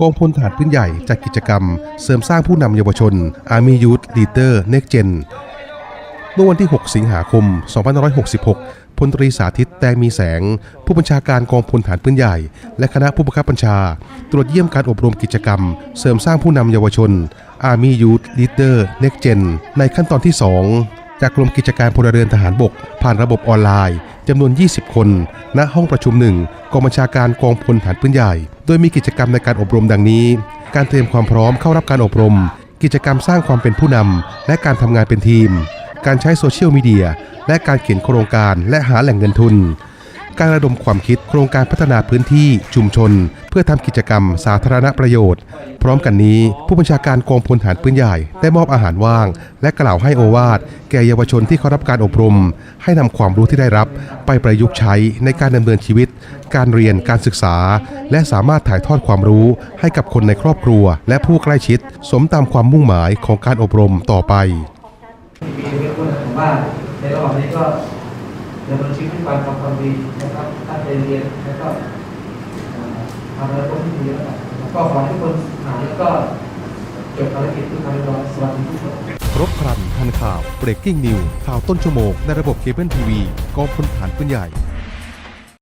กองพลทหารพื้นใหญ่จัดกิจกรรม เสริมสร้างผู้นำเยาวชน Army Youth Leader Next Gen เมื่อวันที่ 6 สิงหาคม 2566 พลตรีสาธิตแตงมีแสง ผู้บัญชาการกองพลฐานปืนใหญ่ และคณะผู้บังคับบัญชา ตรวจเยี่ยมการอบรมกิจกรรม เสริมสร้างผู้นำเยาวชน Army Youth Leader Next Gen ในขั้นตอนที่ 2 จากกรมกิจการพลเรือนทหารบก ผ่านระบบออนไลน์จำนวน 20 คน ณ ห้องประชุมหนึ่งกองบัญชาการกองพลฐานปืนใหญ่ โดยมีกิจกรรมในการอบรมดังนี้ การเตรียมความพร้อมเข้ารับการอบรม กิจกรรมสร้างความเป็นผู้นำและการทำงานเป็นทีม การใช้โซเชียลมีเดียและการเขียนโครงการและหาแหล่งเงินทุน การระดมความคิดโครงการพัฒนาพื้นที่ชุมชน เพื่อทำกิจกรรมสาธารณประโยชน์ พร้อมกันนี้ ผู้บัญชาการกองพลฐานปืนใหญ่ได้มอบอาหารว่าง และกล่าวให้โอวาทแก่เยาวชนที่เข้ารับการอบรม ให้นำความรู้ที่ได้รับ ไปประยุกต์ใช้ในการดำเนินชีวิต การเรียนการศึกษา และสามารถถ่ายทอดความรู้ให้กับคนในครอบครัว และผู้ใกล้ชิด สมตามความมุ่งหมายของการอบรมต่อไปมีเรื่าในระหว่างนี้ก็ ดำเนินชีวิตด้วยความทำความดีนะครับตั้งใจเรียนแล้วก็ทำอะไรก็ที่ดีแล้วกันแล้วก็ขอให้ทุกคนหายแล้วก็จบภารกิจทุกครั้งร้อยสวัสดีทุกคนครบครันทันข่าว breaking news ข่าวต้นชั่วโมงในระบบเคเบิลทีวีกองพลฐานปืนใหญ่